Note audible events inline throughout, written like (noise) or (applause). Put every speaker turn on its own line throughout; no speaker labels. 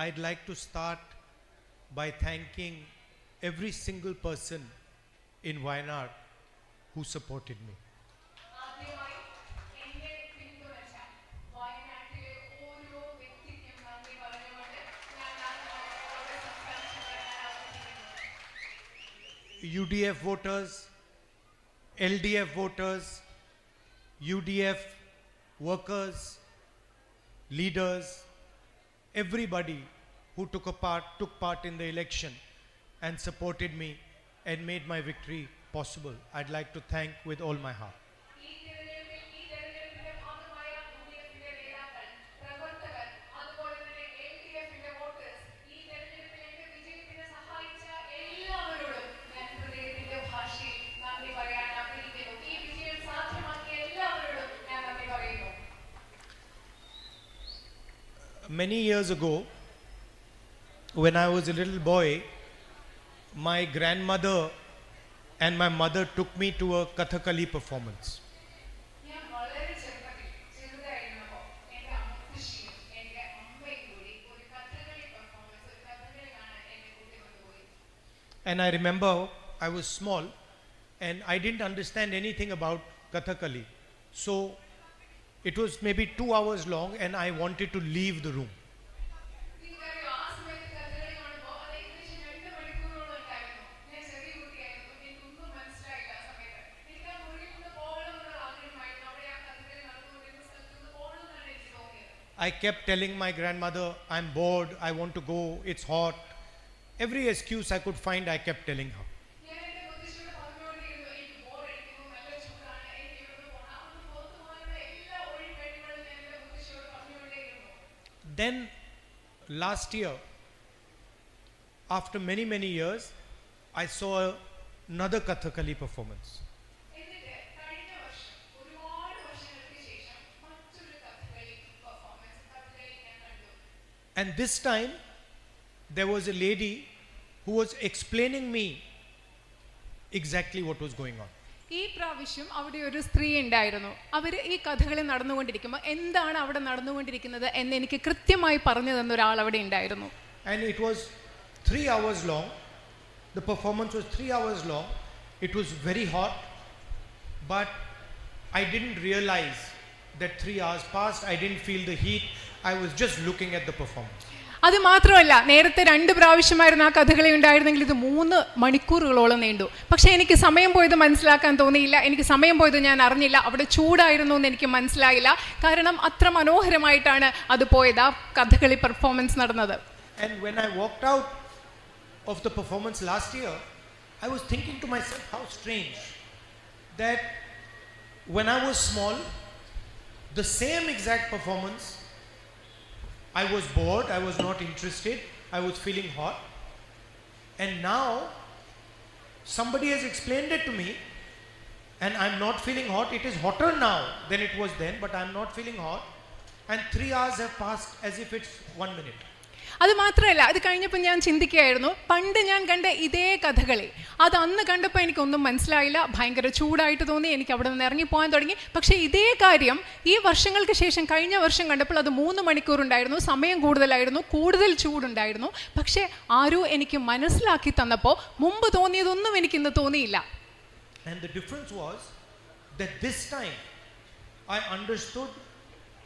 I'd like to start by thanking every single person in Wayanad who supported me. UDF voters, LDF voters, UDF workers, leaders, everybody who took a part took part in the election and supported me and made my victory possible. I'd like to thank with all my heart. many years ago, when I was a little boy, my grandmother and my mother took me to a Kathakali performance. And I remember I was small and I didn't understand anything about Kathakali. So it was maybe two hours long, and I wanted to leave the room. I kept telling my grandmother, I'm bored, I want to go, it's hot. Every excuse I could find, I kept telling her. Then last year, after many, many years, I saw another Kathakali performance. And this time, there was a lady who was explaining me exactly what was going on.
ഈ പ്രാവശ്യം അവിടെ ഒരു സ്ത്രീ ഉണ്ടായിരുന്നു. അവർ ഈ കഥകളിൽ നടന്നുകൊണ്ടിരിക്കുമ്പോൾ എന്താണ് അവിടെ നടന്നുകൊണ്ടിരിക്കുന്നത് എന്ന് എനിക്ക് കൃത്യമായി പറഞ്ഞു തന്ന ഒരാൾ അവിടെ ഉണ്ടായിരുന്നു.
Heat I was just looking at the performance
അത് മാത്രമല്ല നേരത്തെ രണ്ട് പ്രാവശ്യമായിരുന്നു ആ കഥകളി ഉണ്ടായിരുന്നെങ്കിൽ ഇത് മൂന്ന് മണിക്കൂറുകളോളം നീണ്ടു. പക്ഷേ എനിക്ക് സമയം പോയത് മനസ്സിലാക്കാൻ തോന്നിയില്ല. എനിക്ക് സമയം പോയത് ഞാൻ അറിഞ്ഞില്ല. അവിടെ ചൂടായിരുന്നു എന്ന് എനിക്ക് മനസ്സിലായില്ല. കാരണം അത്ര മനോഹരമായിട്ടാണ് അത് പോയത് ആ കഥകളി പെർഫോമൻസ് നടന്നത്.
And when I walked out of the performance last year, I was thinking to myself, how strange that when I was small, the same exact performance, I was bored, I was not interested, I was feeling hot. And now, somebody has explained it to me, and I'm not feeling hot. It is hotter now than it was then, but I'm not feeling hot. And three hours have passed as if it's one minute.
അത് മാത്രമല്ല അത് കഴിഞ്ഞപ്പോൾ ഞാൻ ചിന്തിക്കുകയായിരുന്നു പണ്ട് ഞാൻ കണ്ട ഇതേ കഥകളി അത് അന്ന് കണ്ടപ്പോൾ എനിക്കൊന്നും മനസ്സിലായില്ല ഭയങ്കര ചൂടായിട്ട് തോന്നി എനിക്ക് അവിടെ നിന്ന് ഇറങ്ങിപ്പോകാൻ തുടങ്ങി. പക്ഷേ ഇതേ കാര്യം ഈ വർഷങ്ങൾക്ക് ശേഷം കഴിഞ്ഞ വർഷം കണ്ടപ്പോൾ അത് മൂന്ന് മണിക്കൂറുണ്ടായിരുന്നു സമയം കൂടുതലായിരുന്നു കൂടുതൽ ചൂടുണ്ടായിരുന്നു. പക്ഷേ ആരോ എനിക്ക് മനസ്സിലാക്കി തന്നപ്പോൾ മുമ്പ് തോന്നിയതൊന്നും എനിക്കിന്ന് തോന്നിയില്ല.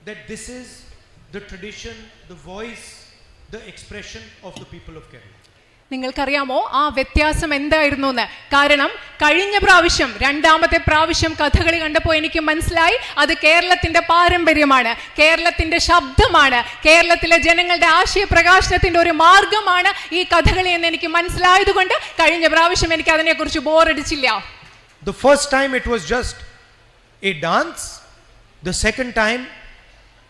That this is the tradition, the voice, the expression of the people of Kerala.
നിങ്ങൾക്കറിയാമോ? ആ വ്യത്യാസം എന്തായിരുന്നു എന്ന് കാരണം കഴിഞ്ഞ പ്രാവശ്യം രണ്ടാമത്തെ പ്രാവശ്യം കഥകളി കണ്ടപ്പോൾ എനിക്ക് മനസ്സിലായി അത് കേരളത്തിന്റെ പാരമ്പര്യമാണ് കേരളത്തിന്റെ ശബ്ദമാണ് കേരളത്തിലെ ജനങ്ങളുടെ ആശയപ്രകാശനത്തിന്റെ ഒരു മാർഗമാണ് ഈ കഥകളി എന്ന് എനിക്ക് മനസ്സിലായതുകൊണ്ട് കഴിഞ്ഞ പ്രാവശ്യം എനിക്ക് അതിനെക്കുറിച്ച് ബോറടിച്ചില്ല.
The first time it was just a dance, the second time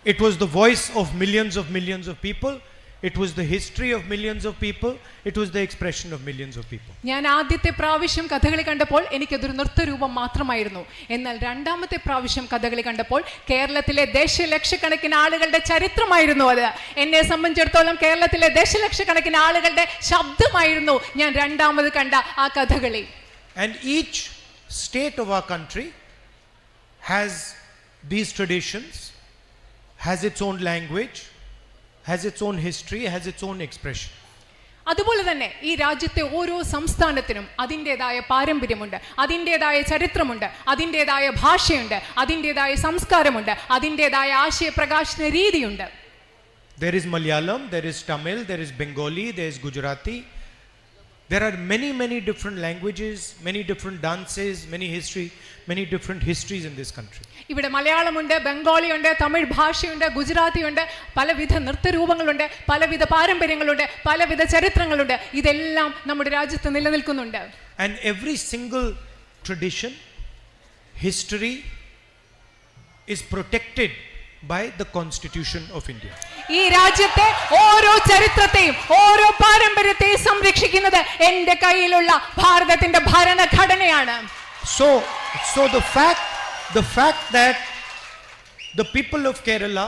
it was the voice of millions of millions of people, it was the history of millions of people, it was the expression of millions of people.
ഞാൻ ആദ്യത്തെ പ്രാവശ്യം കഥകളി കണ്ടപ്പോൾ എനിക്കതൊരു നൃത്തരൂപം മാത്രമായിരുന്നു എന്നാൽ രണ്ടാമത്തെ പ്രാവശ്യം കഥകളി കണ്ടപ്പോൾ കേരളത്തിലെ ദശലക്ഷക്കണക്കിന് ആളുകളുടെ ചരിത്രമായിരുന്നു അത് എന്നെ സംബന്ധിച്ചിടത്തോളം കേരളത്തിലെ ദശലക്ഷക്കണക്കിന് ആളുകളുടെ ശബ്ദമായിരുന്നു ഞാൻ രണ്ടാമത് കണ്ട ആ Kathakali
And each state of our country has these traditions, has its own language, has its own history, has its own expression.
അതുപോലെ തന്നെ ഈ രാജ്യത്തെ ഓരോ സംസ്ഥാനത്തിനും അതിൻ്റെതായ പാരമ്പര്യമുണ്ട് അതിൻ്റെതായ ചരിത്രമുണ്ട് അതിൻ്റെതായ ഭാഷയുണ്ട് അതിൻ്റെതായ സംസ്കാരമുണ്ട് അതിൻ്റെതായ ആശയപ്രകാശന രീതിയുണ്ട്
There is Malayalam, there is Tamil, there is Bengali, there is Gujarati. There are many, many different languages, many different dances, many history, many different histories in this country.
ഇവിടെ മലയാളമുണ്ട് ബംഗാളിയുണ്ട് തമിഴ് ഭാഷയുണ്ട് ഗുജറാത്തിയുണ്ട് പലവിധ നൃത്തരൂപങ്ങളുണ്ട് പലവിധ പാരമ്പര്യങ്ങളുണ്ട് പലവിധ ചരിത്രങ്ങളുണ്ട് ഇതെല്ലാം നമ്മുടെ രാജ്യത്ത് നിലനിൽക്കുന്നുണ്ട്
And every single tradition, history is protected by the Constitution of India.
ഈ രാജ്യത്തെ ഓരോ ചരിത്രത്തെയും ഓരോ പാരമ്പര്യത്തെയും സംരക്ഷിക്കുന്നത് എന്റെ കയ്യിലുള്ള ഭാരതത്തിന്റെ ഭരണഘടനയാണ്
So, so the fact, the fact that the people of Kerala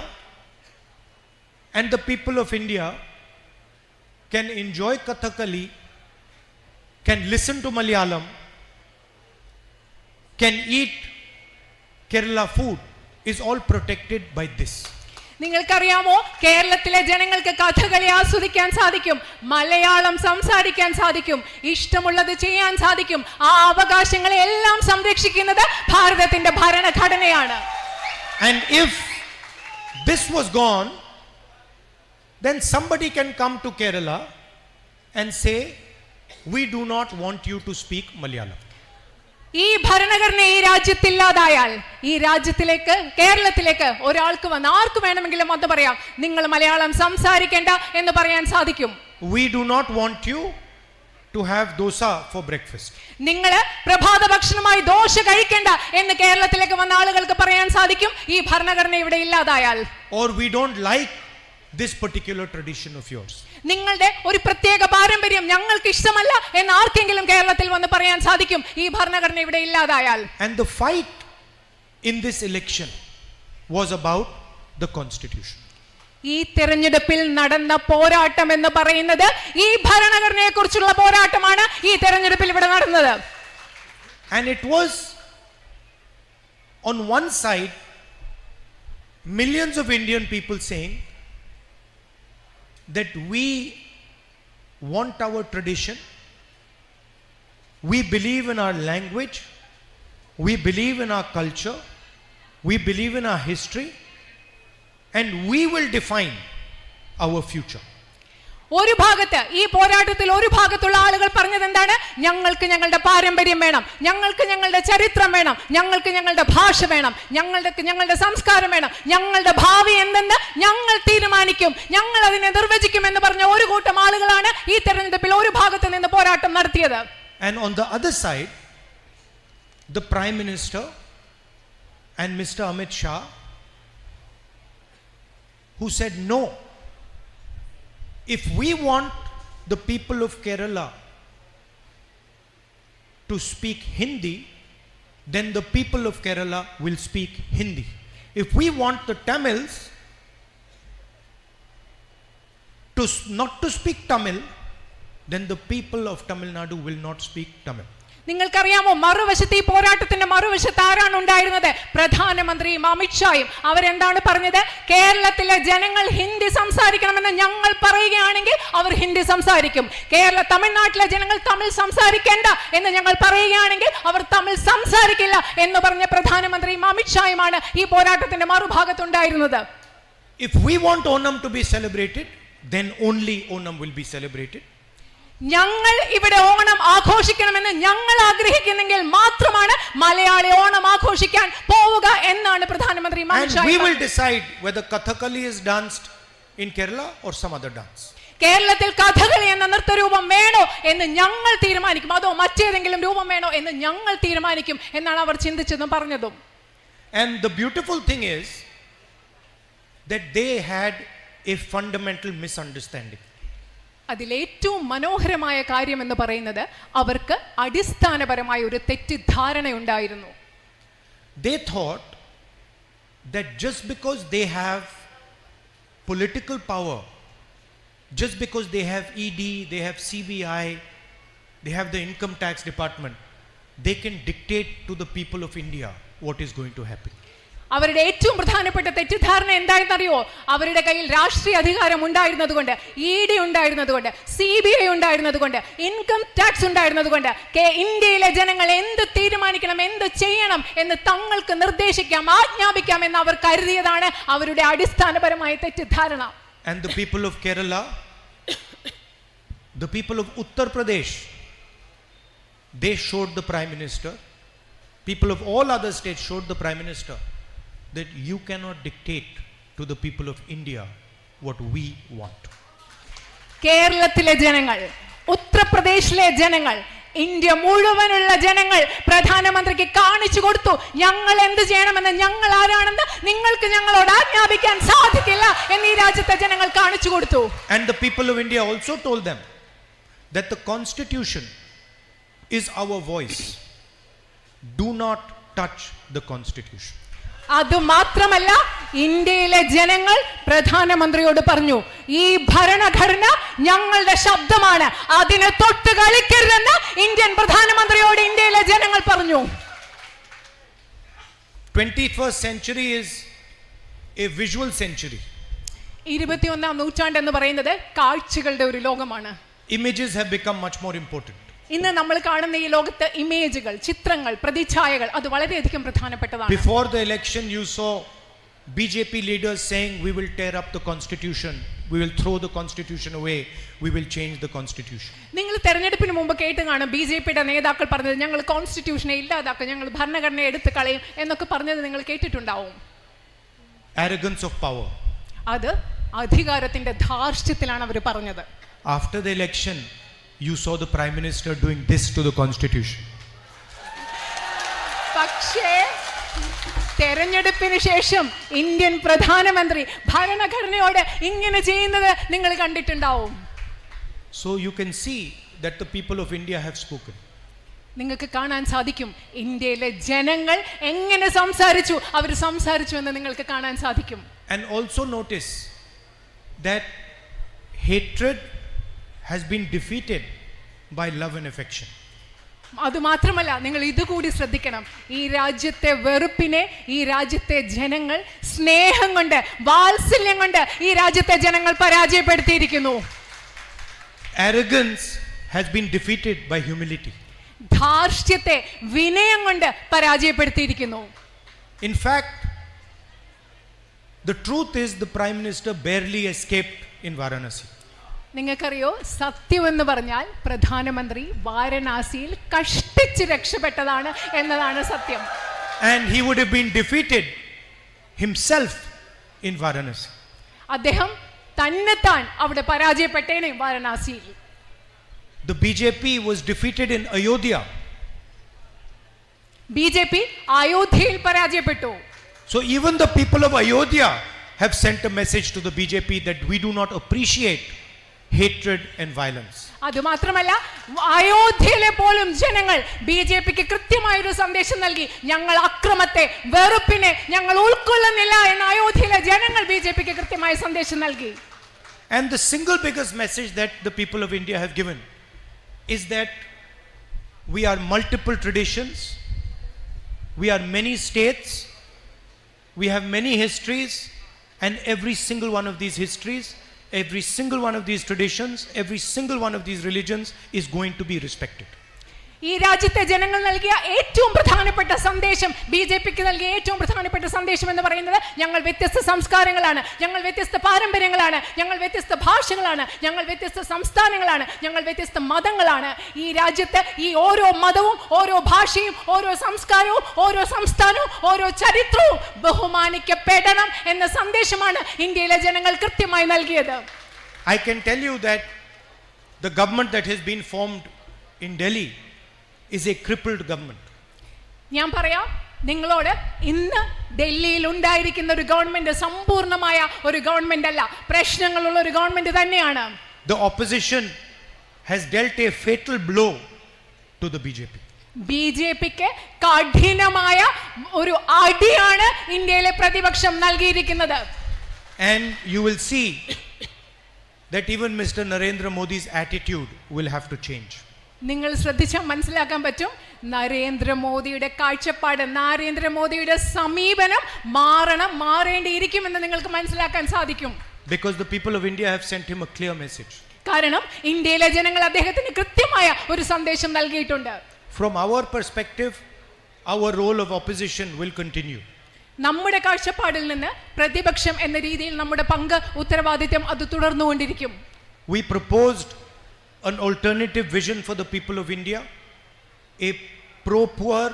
and the people of India can enjoy Kathakali, can listen to Malayalam, can eat Kerala food is all protected by this.
നിങ്ങൾക്കറിയാമോ കേരളത്തിലെ ജനങ്ങൾക്ക് കഥകളി ആസ്വദിക്കാൻ സാധിക്കും മലയാളം സംസാരിക്കാൻ സാധിക്കും ഇഷ്ടമുള്ളത് ചെയ്യാൻ സാധിക്കും ആ അവകാശങ്ങളെ എല്ലാം സംരക്ഷിക്കുന്നത് ഭാരതത്തിന്റെ ഭരണഘടനയാണ്
And if this was gone, then somebody can come to Kerala and say, We do not want you to speak Malayalam.
ഈ ഭരണഘടന ഈ രാജ്യത്തില്ലാതായാൽ ഈ രാജ്യത്തിലേക്ക് കേരളത്തിലേക്ക് ഒരാൾക്ക് വന്ന് ആർക്ക് വേണമെങ്കിലും വന്ന് പറയാം നിങ്ങൾ മലയാളം സംസാരിക്കേണ്ട എന്ന് പറയാൻ സാധിക്കും.
We do not want you to have dosa for breakfast
നിങ്ങൾ പ്രഭാത ഭക്ഷണമായി ദോശ കഴിക്കേണ്ട എന്ന് കേരളത്തിലേക്ക് വന്ന ആളുകൾക്ക് പറയാൻ സാധിക്കും ഈ ഭരണഘടന ഇവിടെ ഇല്ലാതായാൽ.
Or we don't like this particular tradition of yours.
നിങ്ങളുടെ ഒരു പ്രത്യേക പാരമ്പര്യം ഞങ്ങൾക്ക് ഇഷ്ടമല്ല എന്ന് ആർക്കെങ്കിലും കേരളത്തിൽ വന്ന് പറയാൻ സാധിക്കും. ഈ ഭരണഘടന ഇവിടെ ഇല്ലാതായാൽ.
And the fight in this election was about the constitution.
ഈ തെരഞ്ഞെടുപ്പിൽ നടന്ന പോരാട്ടം എന്ന് പറയുന്നത് ഈ ഭരണഘടനയെ കുറിച്ചുള്ള പോരാട്ടമാണ് ഈ തെരഞ്ഞെടുപ്പിൽ ഇവിടെ നടന്നത്.
And it was on one side millions of Indian people saying that we want our tradition, we believe in our language, we believe in our culture, we believe in our history, and we will define our future.
ഒരു ഭാഗത്ത് ഈ പോരാട്ടത്തിൽ ഒരു ഭാഗത്തുള്ള ആളുകൾ പറഞ്ഞത് എന്താണ്? ഞങ്ങൾക്ക് ഞങ്ങളുടെ പാരമ്പര്യം വേണം ഞങ്ങൾക്ക് ഞങ്ങളുടെ ചരിത്രം വേണം ഞങ്ങൾക്ക് ഞങ്ങളുടെ ഭാഷ വേണം ഞങ്ങളുടെ ഞങ്ങളുടെ സംസ്കാരം വേണം ഞങ്ങളുടെ ഭാവി എന്തെന്ന് ഞങ്ങൾ തീരുമാനിക്കും ഞങ്ങൾ അതിനെ നിർവചിക്കും എന്ന് പറഞ്ഞ ഒരു കൂട്ടം ആളുകളാണ് ഈ തെരഞ്ഞെടുപ്പിൽ ഒരു ഭാഗത്ത് നിന്ന് പോരാട്ടം നടത്തിയത്.
Shah who said no prime minister and mister Amit Shah who said No, if we want the people of Kerala to speak Hindi, then the people of Kerala will speak Hindi. If we want the Tamils to not to speak Tamil, then the people of Tamil Nadu will not speak Tamil.
നിങ്ങൾക്കറിയാമോ മറുവശത്ത് ഈ പോരാട്ടത്തിന്റെ മറുവശത്ത് ആരാണ് ഉണ്ടായിരുന്നത്? പ്രധാനമന്ത്രിയും അമിത്ഷായും അവരെന്താണ് പറഞ്ഞത്? കേരളത്തിലെ ജനങ്ങൾ ഹിന്ദി സംസാരിക്കണമെന്ന് ഞങ്ങൾ പറയുകയാണെങ്കിൽ അവർ ഹിന്ദി സംസാരിക്കും. കേരള തമിഴ്നാട്ടിലെ ജനങ്ങൾ തമിഴ് സംസാരിക്കേണ്ട എന്ന് ഞങ്ങൾ പറയുകയാണെങ്കിൽ അവർ തമിഴ് സംസാരിക്കില്ല എന്ന് പറഞ്ഞ പ്രധാനമന്ത്രിയും അമിത്ഷായുമാണ് ഈ പോരാട്ടത്തിന്റെ മറുഭാഗത്തുണ്ടായിരുന്നത്.
If we want Onam to be celebrated then only Onam will be celebrated.
ഞങ്ങൾ ഇവിടെ ഓണം ആഘോഷിക്കണമെന്ന് ഞങ്ങൾ ആഗ്രഹിക്കുന്നെങ്കിൽ മാത്രമാണ് മലയാളി ഓണം ആഘോഷിക്കാൻ പോവുക എന്നാണ് പ്രധാനമന്ത്രി. കേരളത്തിൽ കഥകളി എന്ന നൃത്തരൂപം വേണോ എന്ന് ഞങ്ങൾ തീരുമാനിക്കും അതോ മറ്റേതെങ്കിലും രൂപം വേണോ എന്ന് ഞങ്ങൾ തീരുമാനിക്കും എന്നാണ് അവർ ചിന്തിച്ചതും പറഞ്ഞതും
beautiful thing is that they had a fundamental misunderstanding.
അതിലേറ്റവും മനോഹരമായ കാര്യം എന്ന് പറയുന്നത് അവർക്ക് അടിസ്ഥാനപരമായ ഒരു തെറ്റിദ്ധാരണയുണ്ടായിരുന്നു
They thought that just because they have political power, just because they have ED, they have CBI, they have the income tax department, they can dictate to the people of India what is going to happen.
അവരുടെ ഏറ്റവും പ്രധാനപ്പെട്ട തെറ്റിദ്ധാരണ എന്താണെന്നറിയോ അവരുടെ കയ്യിൽ രാഷ്ട്രീയ അധികാരം ഉണ്ടായിരുന്നതുകൊണ്ട് ഇ ഡി ഉണ്ടായിരുന്നതുകൊണ്ട് സി ബി ഐ ഉണ്ടായിരുന്നതുകൊണ്ട് ഇൻകം ടാക്സ് ഉണ്ടായിരുന്നതുകൊണ്ട് ഇന്ത്യയിലെ ജനങ്ങൾ എന്ത് തീരുമാനിക്കണം എന്ത് ചെയ്യണം എന്ന് തങ്ങൾക്ക് നിർദ്ദേശിക്കാം ആജ്ഞാപിക്കാം എന്ന് അവർ കരുതിയതാണ് അവരുടെ അടിസ്ഥാനപരമായ തെറ്റിദ്ധാരണ.
And the people of Kerala, the people of Uttar Pradesh, they showed the Prime Minister, people of all other states showed the Prime Minister. that you cannot dictate to the people of India what we want.
കേരളത്തിലെ ജനങ്ങൾ ഉത്തർപ്രദേശിലെ ജനങ്ങൾ India മുഴുവനുള്ള ജനങ്ങൾ പ്രധാനമന്ത്രിക്ക് കാണിച്ചു കൊടുത്തു ഞങ്ങൾ എന്ത് ചെയ്യണമെന്ന് ഞങ്ങൾ ആരാണെന്ന് നിങ്ങൾക്ക് ഞങ്ങളോട് ആജ്ഞാപിക്കാൻ സാധിക്കില്ല എന്ന് ഈ രാജ്യത്തെ ജനങ്ങൾ കാണിച്ചു കൊടുത്തു
And the people of India also told them that the constitution is our voice. Do not touch the constitution.
അത് മാത്രമല്ല ഇന്ത്യയിലെ ജനങ്ങൾ പ്രധാനമന്ത്രിയോട് പറഞ്ഞു ഈ ഭരണഘടന ഞങ്ങളുടെ ശബ്ദമാണ് അതിനെ തൊട്ട് കളിക്കരുതെന്ന് ഇന്ത്യൻ പ്രധാനമന്ത്രിയോട് ഇന്ത്യയിലെ ജനങ്ങൾ പറഞ്ഞു
21st century is a visual century.
ഇരുപത്തിയൊന്നാം നൂറ്റാണ്ട് എന്ന് പറയുന്നത് കാഴ്ചകളുടെ ഒരു ലോകമാണ്
images have become much more important.
ഇന്ന് നമ്മൾ കാണുന്ന ഈ ലോകത്ത് ഇമേജുകൾ ചിത്രങ്ങൾ പ്രതിച്ഛായകൾ അത് വളരെയധികം പ്രധാനപ്പെട്ടതാണ്.
Before the election you saw B J P leaders saying we will tear up the constitution we will throw the constitution away, we will change the constitution.
നിങ്ങൾ തെരഞ്ഞെടുപ്പിന് മുമ്പ് കേട്ട് കാണും ബി ജെ പിയുടെ നേതാക്കൾ പറഞ്ഞത് ഞങ്ങൾ കോൺസ്റ്റിറ്റ്യൂഷനെ ഇല്ലാതാക്കും. ഞങ്ങൾ ഭരണഘടന എടുത്ത് കളയും എന്നൊക്കെ പറഞ്ഞത് നിങ്ങൾ കേട്ടിട്ടുണ്ടാവും.
Arrogance of power.
അത് അധികാരത്തിന്റെ ധാർഷ്ട്യത്തിലാണ് അവർ പറഞ്ഞത്.
After the election, you saw the Prime Minister doing this to the constitution.
പക്ഷേ തെരഞ്ഞെടുപ്പിന് ശേഷം ഇന്ത്യൻ പ്രധാനമന്ത്രി ഭരണഘടനയോട് ഇങ്ങനെ ചെയ്യുന്നത് നിങ്ങൾ കണ്ടിട്ടുണ്ടാവും
So you can see that the people of India have spoken.
നിങ്ങൾക്ക് കാണാൻ സാധിക്കും ഇന്ത്യയിലെ ജനങ്ങൾ എങ്ങനെ സംസാരിച്ചു അവർ സംസാരിച്ചു എന്ന് നിങ്ങൾക്ക് കാണാൻ സാധിക്കും
And also notice that hatred has been defeated by love and affection.
അത് മാത്രമല്ല നിങ്ങൾ ഇതുകൂടി ശ്രദ്ധിക്കണം ഈ രാജ്യത്തെ വെറുപ്പിനെ ഈ രാജ്യത്തെ ജനങ്ങൾ സ്നേഹം കൊണ്ട് വാത്സല്യം കൊണ്ട് ഈ രാജ്യത്തെ ജനങ്ങൾ പരാജയപ്പെടുത്തിയിരിക്കുന്നു
Arrogance has been defeated by humility.
ധാർഷ്ട്യത്തെ വിനയം കൊണ്ട് പരാജയപ്പെടുത്തിയിരിക്കുന്നു
In fact, the truth is the Prime Minister barely escaped in Varanasi.
നിങ്ങൾക്കറിയോ സത്യമെന്ന് പറഞ്ഞാൽ പ്രധാനമന്ത്രി വാരണാസിയിൽ കഷ്ടിച്ച് രക്ഷപ്പെട്ടതാണ് എന്നതാണ് സത്യം
And he would have been defeated himself in Varanasi.
അദ്ദേഹം തന്നെത്താൻ അവിടെ പരാജയപ്പെട്ടേനെ വാരണാസിയിൽ
The BJP was defeated in Ayodhya.
BJP J P അയോധ്യയിൽ പരാജയപ്പെട്ടു
So even the people of Ayodhya have sent a message to the BJP that we do not appreciate hatred and violence.
അത് മാത്രമല്ല അയോധ്യയിലെ പോലും ജനങ്ങൾ ബി ജെ പിക്ക് കൃത്യമായൊരു സന്ദേശം നൽകി ഞങ്ങൾ അക്രമത്തെ വെറുപ്പിനെ ഞങ്ങൾ ഉൾക്കൊള്ളുന്നില്ല എന്ന് അയോധ്യയിലെ ജനങ്ങൾ ബി ജെ പിക്ക് കൃത്യമായ സന്ദേശം നൽകി
And the single biggest message that the people of India have given is that we are multiple traditions, we are many states, we have many histories, and every single one of these histories, every single one of these traditions, every single one of these religions is going to be respected.
ഈ രാജ്യത്തെ ജനങ്ങൾ നൽകിയ ഏറ്റവും പ്രധാനപ്പെട്ട സന്ദേശം B J പിക്ക് നൽകിയ ഏറ്റവും പ്രധാനപ്പെട്ട സന്ദേശം എന്ന് പറയുന്നത് ഞങ്ങൾ വ്യത്യസ്ത സംസ്കാരങ്ങളാണ്. ഞങ്ങൾ വ്യത്യസ്ത പാരമ്പര്യങ്ങളാണ്. ഞങ്ങൾ വ്യത്യസ്ത ഭാഷകളാണ്. ഞങ്ങൾ വ്യത്യസ്ത സംസ്ഥാനങ്ങളാണ്. ഞങ്ങൾ വ്യത്യസ്ത മതങ്ങളാണ്. ഈ രാജ്യത്ത് ഈ ഓരോ മതവും ഓരോ ഭാഷയും ഓരോ സംസ്കാരവും ഓരോ സംസ്ഥാനവും ഓരോ ചരിത്രവും ബഹുമാനിക്കപ്പെടണം എന്ന സന്ദേശമാണ് ഇന്ത്യയിലെ ജനങ്ങൾ കൃത്യമായി നൽകിയത്.
I can tell you that the government that has been formed in Delhi is a crippled government.
ഞാൻ പറയാം നിങ്ങളോട് ഇന്ന് ഡൽഹിയിൽ ഉണ്ടായിരിക്കുന്ന ഒരു ഗവൺമെന്റ് സമ്പൂർണ്ണമായ ഒരു ഗവൺമെന്റ് അല്ല പ്രശ്നങ്ങളുള്ള ഒരു ഗവൺമെന്റ് തന്നെയാണ്
The opposition has dealt a fatal blow to the BJP.
B J പിക്ക് കഠിനമായ ഒരു അടിയാണ് ഇന്ത്യയിലെ പ്രതിപക്ഷം നൽകിയിരിക്കുന്നത്
And you will see that even Mr. Narendra Modi's attitude will have to change.
നിങ്ങൾ ശ്രദ്ധിച്ചാൽ മനസ്സിലാക്കാൻ പറ്റും. നരേന്ദ്രമോദിയുടെ കാഴ്ചപ്പാട് നരേന്ദ്രമോദിയുടെ സമീപനം മാറണം മാറേണ്ടിയിരിക്കുമെന്ന് നിങ്ങൾക്ക് മനസ്സിലാക്കാൻ സാധിക്കും.
Because the people of India have sent him a clear message
കാരണം ഇന്ത്യയിലെ ജനങ്ങൾ അദ്ദേഹത്തിന് കൃത്യമായ ഒരു സന്ദേശം നൽകിയിട്ടുണ്ട്.
From our perspective, our role of opposition will continue
നമ്മുടെ കാഴ്ചപ്പാടിൽ നിന്ന് പ്രതിപക്ഷം എന്ന രീതിയിൽ നമ്മുടെ പങ്ക് ഉത്തരവാദിത്വം അത് തുടർന്നുകൊണ്ടിരിക്കും.
We proposed an alternative vision for the people of India, a pro poor,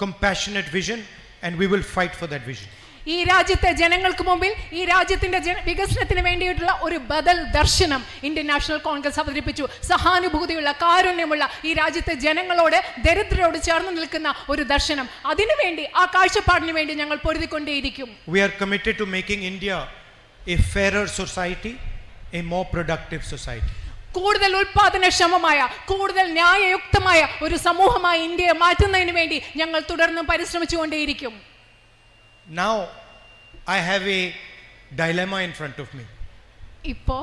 compassionate vision, and we will fight for that vision.
ഈ രാജ്യത്തെ ജനങ്ങൾക്ക് മുമ്പിൽ ഈ രാജ്യത്തിന്റെ ജന- വികസനത്തിന് വേണ്ടിയിട്ടുള്ള ഒരു ബദൽ ദർശനം ഇന്ത്യൻ നാഷണൽ കോൺഗ്രസ് അവതരിപ്പിച്ചു സഹാനുഭൂതിയുള്ള കാരുണ്യമുള്ള ഈ രാജ്യത്തെ ജനങ്ങളോട് ദരിദ്രരോട് ചേർന്ന് നിൽക്കുന്ന ഒരു ദർശനം അതിനുവേണ്ടി ആ കാഴ്ചപ്പാടിന് വേണ്ടി ഞങ്ങൾ പൊരുതിക്കൊണ്ടേയിരിക്കും
We are committed to making India a fairer society, a more productive society.
കൂടുതൽ ഉൽപാദനക്ഷമമായ കൂടുതൽ ന്യായയുക്തമായ ഒരു സമൂഹമായി ഇന്ത്യയെ മാറ്റുന്നതിന് വേണ്ടി ഞങ്ങൾ തുടർന്നും പരിശ്രമിച്ചുകൊണ്ടേയിരിക്കും.
Now I have a dilemma in front of me
ഇപ്പോ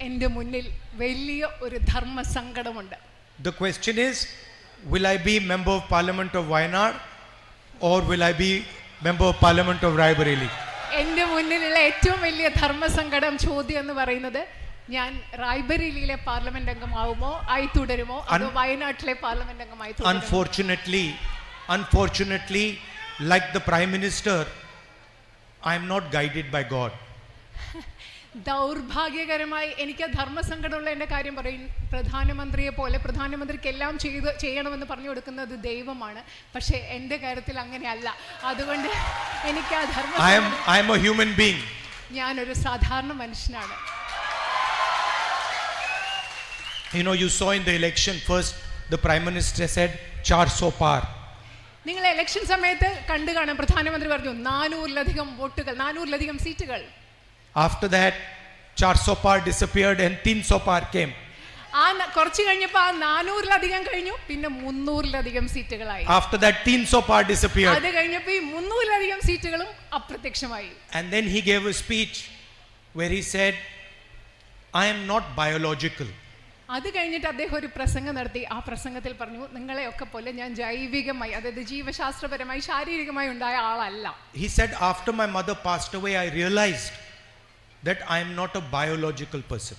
എന്റെ മുന്നിൽ വലിയ ഒരു ധർമ്മ സങ്കടമുണ്ട്
the question is will I be member of parliament of Wayanad or will I be member of parliament of Raebareli
എന്റെ മുന്നിലുള്ള ഏറ്റവും വലിയ ധർമ്മ സങ്കടം ചോദ്യം എന്ന് പറയുന്നത് ഞാൻ റായ്ബറേലിയിലെ പാർലമെന്റ് അംഗമാവുമോ ആയി തുടരുമോ? അതോ വയനാട്ടിലെ പാർലമെന്റ് അംഗമായി
Unfortunately, unfortunately, like the Prime Minister, I am not guided by God. (laughs)
ദൗർഭാഗ്യകരമായി എനിക്ക് ധർമ്മസങ്കടമുള്ള എന്റെ കാര്യം പറയും. പ്രധാനമന്ത്രിയെ പോലെ പ്രധാനമന്ത്രിക്ക് എല്ലാം ചെയ്ത് ചെയ്യണമെന്ന് പറഞ്ഞു കൊടുക്കുന്നത് ദൈവമാണ്. പക്ഷേ എന്റെ കാര്യത്തിൽ അങ്ങനെയല്ല. അതുകൊണ്ട് എനിക്ക് ആ ധർമ്മ. ഞാനൊരു സാധാരണ മനുഷ്യനാണ്.
You know, you saw in the election first, the Prime Minister said, Char so par.
നിങ്ങൾ ഇലക്ഷൻ സമയത്ത് കണ്ടു കാണാം പ്രധാനമന്ത്രി പറഞ്ഞു നാനൂറിലധികം വോട്ടുകൾ നാനൂറിലധികം സീറ്റുകൾ
After that, Char so par disappeared and Tin so par came.
ആ ന- കുറച്ച് കഴിഞ്ഞപ്പോൾ ആ നാനൂറിലധികം കഴിഞ്ഞു പിന്നെ മുന്നൂറിലധികം സീറ്റുകളായി
After that, Tin so par disappeared.
അത് കഴിഞ്ഞപ്പോൾ ഈ മുന്നൂറിലധികം സീറ്റുകളും അപ്രത്യക്ഷമായി
And then he gave a speech where he said, I am not biological.
അത് കഴിഞ്ഞിട്ട് അദ്ദേഹം ഒരു പ്രസംഗം നടത്തി. ആ പ്രസംഗത്തിൽ പറഞ്ഞു നിങ്ങളെയൊക്കെ പോലെ ഞാൻ ജൈവികമായി അതായത് ജീവശാസ്ത്രപരമായി ശാരീരികമായി ഉണ്ടായ ആളല്ല.
He said after my mother passed away I realised that I am not a biological person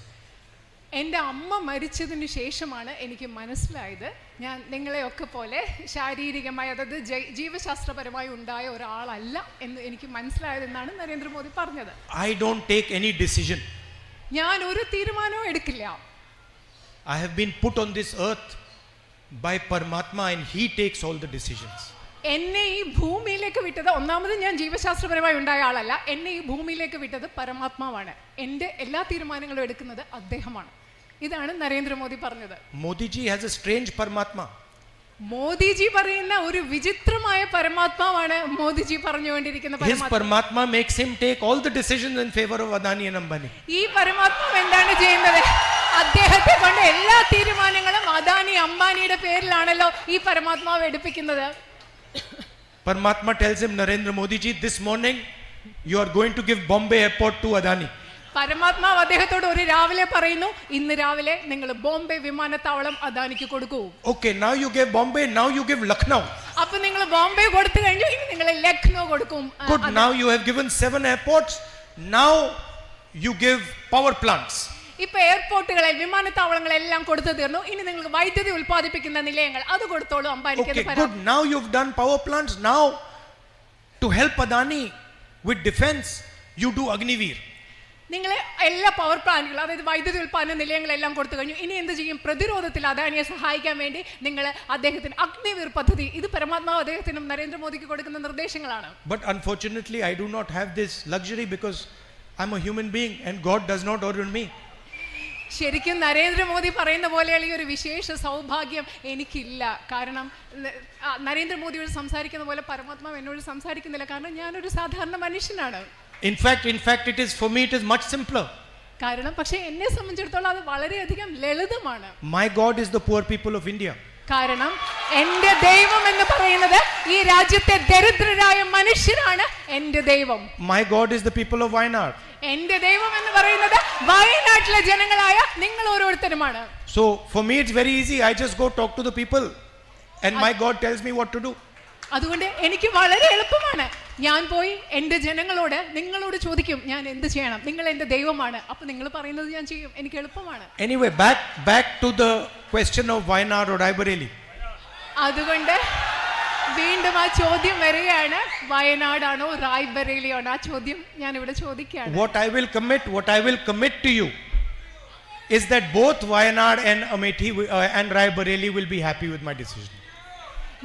എന്റെ അമ്മ മരിച്ചതിന് ശേഷമാണ് എനിക്ക് മനസ്സിലായത് ഞാൻ നിങ്ങളെയൊക്കെ പോലെ ശാരീരികമായി അതായത് ജീവശാസ്ത്രപരമായി ഉണ്ടായ ഒരാളല്ല എന്ന് എനിക്ക് മനസ്സിലായതെന്നാണ് നരേന്ദ്രമോദി പറഞ്ഞത്.
I don't take any decision
ഞാൻ ഒരു തീരുമാനവും എടുക്കില്ല.
I have been put on this earth by Paramatma and he takes all the decisions.
എന്നെ ഈ ഭൂമിയിലേക്ക് വിട്ടത് ഒന്നാമത് ഞാൻ ജീവശാസ്ത്രപരമായി ഉണ്ടായ ആളല്ല എന്നെ ഈ ഭൂമിയിലേക്ക് വിട്ടത് പരമാത്മാവാണ് എന്റെ എല്ലാ തീരുമാനങ്ങളും എടുക്കുന്നത് അദ്ദേഹമാണ് ഇതാണ് നരേന്ദ്രമോദി പറഞ്ഞത്
Modiji has a strange Paramatma.
Modiji പറയുന്ന ഒരു വിചിത്രമായ പരമാത്മാവാണ് മോദിജി പറഞ്ഞുകൊണ്ടിരിക്കുന്ന പരമാത്മ
take all the decisions in favor of Adani and Ambani.
ഈ പരമാത്മാവ് എന്താണ് ചെയ്യുന്നത് അദ്ദേഹത്തെ കൊണ്ട് എല്ലാ തീരുമാനങ്ങളും അദാനി അംബാനിയുടെ പേരിലാണല്ലോ ഈ പരമാത്മാവ് എടുപ്പിക്കുന്നത്
Paramatma tells him, Narendra Modi ji, this morning you are going to give Bombay airport to Adani.
പരമാത്മാവ് അദ്ദേഹത്തോട് ഒരു രാവിലെ പറയുന്നു ഇന്ന് രാവിലെ നിങ്ങൾ ബോംബെ വിമാനത്താവളം അദാനിക്ക് കൊടുക്കൂ
Okay, now you give Bombay, now you give Lucknow.
അപ്പൊ നിങ്ങൾ ബോംബെ കൊടുത്തു കഴിഞ്ഞു ഇനി നിങ്ങൾ ലക്നോ കൊടുക്കും ആ,
Good,
അത്
now you have given seven airports. Now you give power എയർപോർട്ടുകളിൽ
ഇപ്പൊ എല്ലാം വിമാനത്താവളങ്ങളെല്ലാം കൊടുത്തു തീർന്നു ഇനി നിങ്ങൾക്ക് വൈദ്യുതി ഉൽപ്പാദിപ്പിക്കുന്ന നിലയങ്ങൾ അത് കൊടുത്തോളൂ അംബാനിക്ക്.
Now you've done power plants. Now, to help Adani with defense, you do Agniveer.
നിങ്ങൾ എല്ലാ പവർ പ്ലാന്റുകളും അതായത് വൈദ്യുതി ഉൽപ്പാദന നിലയങ്ങളെല്ലാം കൊടുത്തു കഴിഞ്ഞു ഇനി എന്ത് ചെയ്യും പ്രതിരോധത്തിൽ അദാനിയെ സഹായിക്കാൻ വേണ്ടി നിങ്ങൾ അദ്ദേഹത്തിന് അഗ്നിവീർ പദ്ധതി ഇത് പരമാത്മാവ് അദ്ദേഹത്തിനും നരേന്ദ്രമോദിക്ക് കൊടുക്കുന്ന നിർദ്ദേശങ്ങളാണ്
but unfortunately I do not have this luxury because I am a human being and God does not order me.
ശരിക്കും നരേന്ദ്രമോദി പറയുന്ന പോലെയുള്ള ഈ ഒരു വിശേഷ സൗഭാഗ്യം എനിക്കില്ല കാരണം നരേന്ദ്രമോദിയോട് സംസാരിക്കുന്ന പോലെ പരമാത്മാവ് എന്നോട് സംസാരിക്കുന്നില്ല കാരണം ഞാനൊരു സാധാരണ മനുഷ്യനാണ്
in fact in fact it fact, for me it me, much simpler.
കാരണം പക്ഷേ എന്നെ സംബന്ധിച്ചിടത്തോളം അത് വളരെയധികം ലളിതമാണ്
my God is the poor people of India.
കാരണം എന്റെ ദൈവം എന്ന് പറയുന്നത് ഈ രാജ്യത്തെ ദരിദ്രരായ മനുഷ്യരാണ് എന്റെ ദൈവം.
My God is the people of Wayanad.
എന്റെ ദൈവം എന്ന് പറയുന്നത് വയനാട്ടിലെ ജനങ്ങളായ നിങ്ങൾ ഓരോരുത്തരുമാണ്.
So for me it's very easy I just go talk to the people and my God tells me what to do
അതുകൊണ്ട് എനിക്ക് വളരെ എളുപ്പമാണ്. ഞാൻ പോയി എന്റെ ജനങ്ങളോട് നിങ്ങളോട് ചോദിക്കും ഞാൻ എന്ത് ചെയ്യണം? നിങ്ങൾ എന്റെ ദൈവമാണ്. അപ്പൊ നിങ്ങൾ പറയുന്നത് ഞാൻ ചെയ്യും. എനിക്ക് എളുപ്പമാണ്.
Anyway back back to the question of Wayanad or Raebareli.
അതുകൊണ്ട് വീണ്ടും ആ ചോദ്യം വരികയാണ് വയനാടാണോ റായ്ബറേലിയാണോ ആ ചോദ്യം ഞാൻ ഇവിടെ ചോദിക്കുകയാണ്
What I will commit, what I will commit to you, is that both Wayanad and Amethi wi- uh, and Raebareli will be happy with my decision.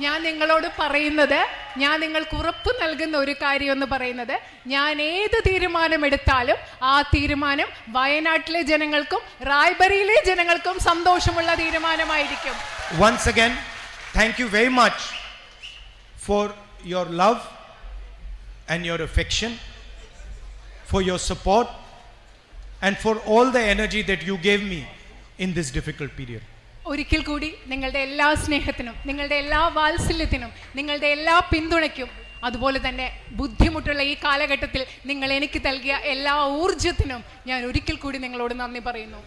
ഞാൻ നിങ്ങളോട് പറയുന്നത് ഞാൻ നിങ്ങൾക്ക് ഉറപ്പ് നൽകുന്ന ഒരു കാര്യം എന്ന് പറയുന്നത് ഞാൻ ഏത് തീരുമാനം എടുത്താലും ആ തീരുമാനം വയനാട്ടിലെ ജനങ്ങൾക്കും റായ്ബറിയിലെ ജനങ്ങൾക്കും സന്തോഷമുള്ള തീരുമാനമായിരിക്കും
Once again, thank you very much for your love and your affection, for your support, and for all the energy that you gave me in this difficult period.
ഒരിക്കൽ കൂടി നിങ്ങളുടെ എല്ലാ സ്നേഹത്തിനും നിങ്ങളുടെ എല്ലാ വാത്സല്യത്തിനും നിങ്ങളുടെ എല്ലാ പിന്തുണയ്ക്കും അതുപോലെ തന്നെ ബുദ്ധിമുട്ടുള്ള ഈ കാലഘട്ടത്തിൽ നിങ്ങൾ എനിക്ക് നൽകിയ എല്ലാ ഊർജത്തിനും ഞാൻ ഒരിക്കൽ കൂടി നിങ്ങളോട് നന്ദി പറയുന്നു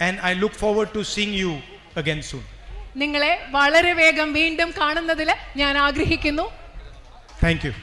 And I look forward to seeing you again soon.
നിങ്ങളെ വളരെ വേഗം വീണ്ടും കാണുന്നതിൽ ഞാൻ ആഗ്രഹിക്കുന്നു
Thank you.